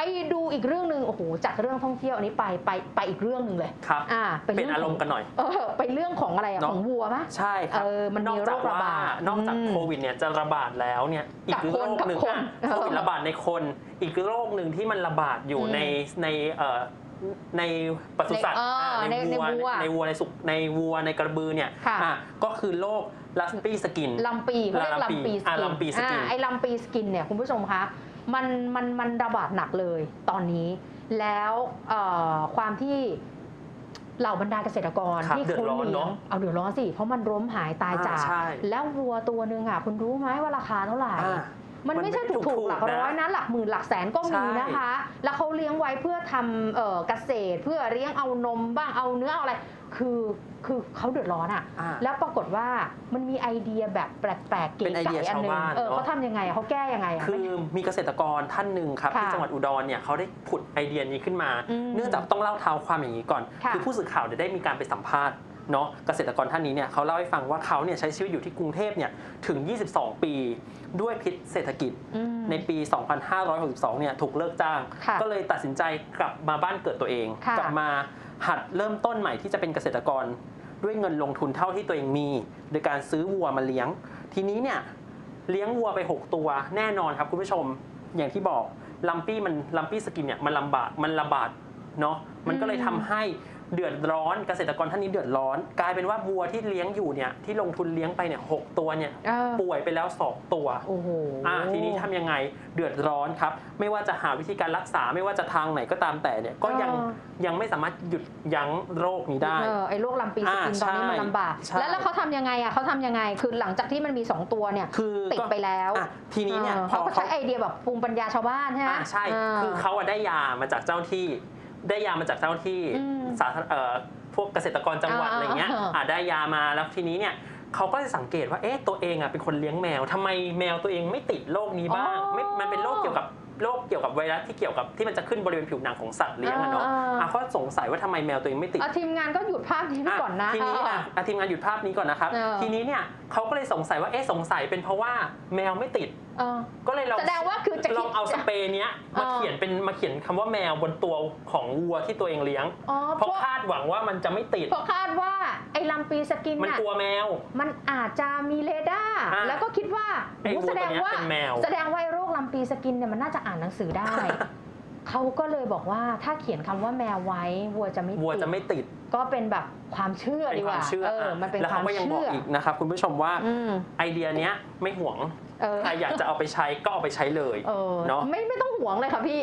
ไปดูอีกเรื่องหนึ่งโอ้โหจากเรื่องท่องเที่ยวอันนี้ไปไปไปอีกเรื่องหนึ่งเลยครับอ่าเป็นงขงอารมณ์กันหน่อยเออไปเรื่องของอะไรอะเนอะของวัวปะใช่ครับเออมันมีนอกจากโรคระว่าบาดนอกจากอืมโควิดเนี่ยจะระบาดแล้วเนี่ยอีกกับโรคนคกับหนึ่งคนอะเออโควิดระบาดในคนอีกโรคหนึ่งที่มันระบาดอยู่อืมในในเอ่อในปศุสัตว์ในเอออ่าในในวัวในวัวในวัวในสุกในวัวในกระบือเนี่ยค่ะอะก็คือโรคลัสปี้สกินลำปีเขาเรียกลำปีลำปีสอ่ากินลำปีสกินอ่าไอ้ลำปีสกินเนี่ยคุณผู้ชมคะ มันมันมันระบาดหนักเลยตอนนี้ แล้วเอ่อความที่เหล่าบรรดาเกษตรกรครับที่เดือดเขาร้อนเลี้ยงเนาะเอาเดือดร้อนสิ เพราะมันล้มหายตายอ่าจากใช่แล้ววัวตัวหนึ่งอะคุณรู้ไหมว่าราคาเท่าไหร่อ่า มันไม่ใช่มันไม่ได้ถูกถูๆกๆหลักนะร้อยนะหลักหมื่นหลักแสนก็มีใช่นะคะ แล้วเขาเลี้ยงไว้เพื่อทำเอ่อเกษตร เพื่อเลี้ยงเอานมบ้างเอาเนื้อเอาอะไร คือคือเขาเดือดร้อนอะอ่าแล้วปรากฏว่ามันมีไอเดียแบบแปลกๆเก๋เป็นไอเดีไก่ยอันหนึ่งชาวบ้านเออเนอะเขาทำยังไงอะเขาแก้ยังไงอะคือมีเกษตรกรท่านหนึ่งครับค่ะที่จังหวัดอุดรเนี่ยเขาได้ผุดไอเดียนี้ขึ้นมาอืมเนื่องจากต้องเล่าเท้าความอย่างนี้ก่อนค่ะอผู้สื่อข่าวเนี่ยได้มีการไปสัมภาษณ์ เนาะเกษตรกรท่านนี้เนี่ยเขาเล่าให้ฟังว่าเขาเนี่ยใช้ชีวิตอยู่ที่กรุงเทพเนี่ยถึง 22 ปีด้วยพิษเศรษฐกิจอืมในปี 2562 เนี่ยถูกเลิกจ้างค่ะก็เลยตัดสินใจกลับมาบ้านเกิดตัวเองค่ะกลัมาหัดเริ่มต้นใหม่ที่จะเป็นเกษตรกรด้วยเงินลงทุนเท่าที่ตัวเองมี โดยการซื้อวัวมาเลี้ยง ทีนี้เนี่ยเลี้ยงวัวไป 6 ตัวแน่นอนครับคุณผู้ชมอย่างที่บอกลัมปี้มันลัมปี้สกินเนี่ยมันลำบากมันระบาดเนาะมันก็เลยทำให้ เดือดร้อนเกษตรกรท่านนี้เดือดร้อน กลายเป็นว่าวัวที่เลี้ยงอยู่เนี่ยที่ลงทุนเลี้ยงไปเนี่ยหกตัวเนี่ยเออ ป่วยไปแล้วสองตัวโอ้โหอ่าทีนี้ทำยังไงเดือดร้อนครับ ไม่ว่าจะหาวิธีการรักษาไม่ว่าจะทางไหนก็ตามแต่เนี่ยก็ยังเออยังไม่สามารถหยุดยั้งโรคนี้ได้ เออไอ้โรคลำปีสกินอ่าตอนนี้มันใช่ลำบาก ใช่ แล้วแล้วเขาทำยังไงอะเขาทำยังไง คือหลังจากที่มันมีสองตัวเนี่ย คือติดก็ไปแล้วอะทีนี้เนี่ยออพอเขาก็เขา ใช้ไอเดียแบบภูมิปัญญาชาวบ้านใช่ไหมอ่าใช่าคือเขาอะได้ยามาจากเจ้าที่ ได้ยามาจากเจ้าที่อืมสาธารณเอ่อพวกเกษตรกรจังหวัดอ่าอะไรเงี้ยอ่าอ่าได้ยามาแล้วทีนี้เนี่ยเขาก็จะสังเกตว่าเอ๊ะตัวเองอะเป็นคนเลี้ยงแมวทำไมแมวตัวเองไม่ติดโรคนี้บ้างไม่มันเป็นโรคเกี่ยวกับโรคเกี่ยวกับไวรัสที่เกี่ยวกับที่มันจะขึ้นบริเวณผิวหนังของสัตว์เลี้ยงอะเนาะอ่าอะเขาสงสัยว่าทำไมแมวตัวเองไม่ติดอะทีมงานก็หยุดภาพนี้ไปก่อนนะทีนี้เอออะอะทีมงานหยุดภาพนี้ก่อนนะครับเออทีนี้เนี่ยเขาก็เลยสงสัยว่าเอ๊ะสงสัยเป็นเพราะว่าแมวไม่ติดเออ ก็เลยลองแสดงว่าคือจะคิดลองเอาสเปรย์เนี้ยมาเออเขียนเป็นมาเขียนคำว่าแมวบนตัวของวัวที่ตัวเองเลี้ยงอ๋อเพเพราะราะ คาดหวังว่ามันจะไม่ติด เพราะคาดว่าไอ้ลำปีสกินมันน่ะกลัวแมว มันอาจจะมีเรดาร์อ่าแล้วก็คิดว่าไอ้โอ้วัวแสดงตัวเนี้ยว่าเป็นแมว แสดงว่าไอ้โรคลำปีสกินเนี่ยมันน่าจะอ่านหนังสือได้ เขาก็เลยบอกว่าถ้าเขียนคำว่าแมวไว้วัวจะไม่วัวติดจะไม่ติดก็เป็นแบบความเชื่อเป็นดีคกวามว่าเชื่อเอออะมันเป็นแล้วควาเขามก็ยังบอเชื่กออีกนะครับคุณผู้ชมว่า อืม ไอเดียเนี้ยไม่ห่วง เออใครอยากจะเอาไปใช้ก็เอาไปใช้เลยเออเนาะ ไม่ไม่ต้องห่วงเลยค่ะพี่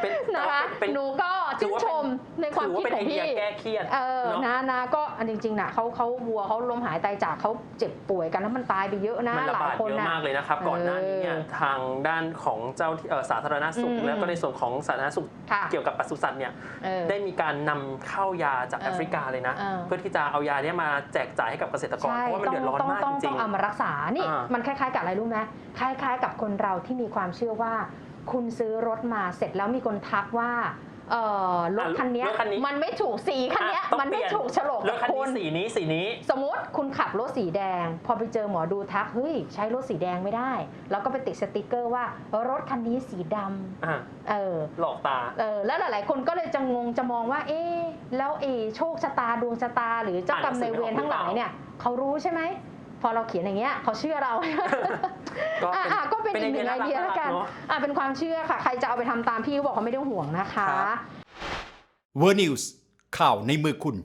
เป็นนะคะเป็นหนูก็ถืชื่อนว่าชมในความถือคิว่าดเป็นขไอองเดียพี่แก้เครียดเออเนาะนะนะก็อันจริงๆนะเขาเขาวัวเขาล้มหายตายจากเขาเจ็บป่วยกันแล้วมันตายไปเยอะนะมันระหลายบาดคนเยอะนะมากเลยนะครับ ก่อนหน้านี้เนี่ยเออทางด้านของเจ้าที่เอ่อสาธารณสุขอืมแล้วก็ในส่วนของสาธารณสุขค่ะเกี่ยวกับปศุสัตว์เนี่ยเออได้มีการนำเข้ายาจากเออแอฟริกาเลยนะเออเพื่อที่จะเอายาเนี้มาแจกจ่ายให้กับเกษตรกรใช่เพราะว่ามันต้อเดืงอดร้อนต้องมากต้องจต้ริองงเอามารักษานี่อ่ามัมันคล้ายๆกับอะไรรู้ไหมคล้ายๆ กับคนเราที่มีความเชื่อว่า คุณซื้อรถมาเสร็จแล้วมีคนทักว่าเออรถคันเนี้ยรถคันนี้มันไม่ถูกสีคันเนี้ยอะต้องมันไม่เปลี่ยนถูกโฉลกรกัถบคันคุนี้ณสีนี้สีนี้ สมมติคุณขับรถสีแดง พอไปเจอหมอดูทักเฮ้ยใช้รถสีแดงไม่ได้ แล้วก็ไปติดสติกเกอร์ว่ารถคันนี้สีดำอะเออหลอกตาเออแล้วหลาย ๆ คนก็เลยจะงงจะมองว่า เอ๊ะแล้วเอโชคชะตาดวงชะตา หรือเจ้ากรรมนายเวรทั้งหลายเนี่ยเขารู้ใช่ไหม พอเราเขียนอย่างเงี้ยเขาเชื่อเราก็เป็นอะก็เป็นเป็นอีกหนึ่งไอไอเดีเดียยแล้วกันน่ารักๆเนอะอะเป็นความเชื่อค่ะ ใครจะเอาไปทำตามพี่ก็บอกเขาไม่ต้องห่วงนะคะครับเวอร์นิวส์ข่าวในมือคุณ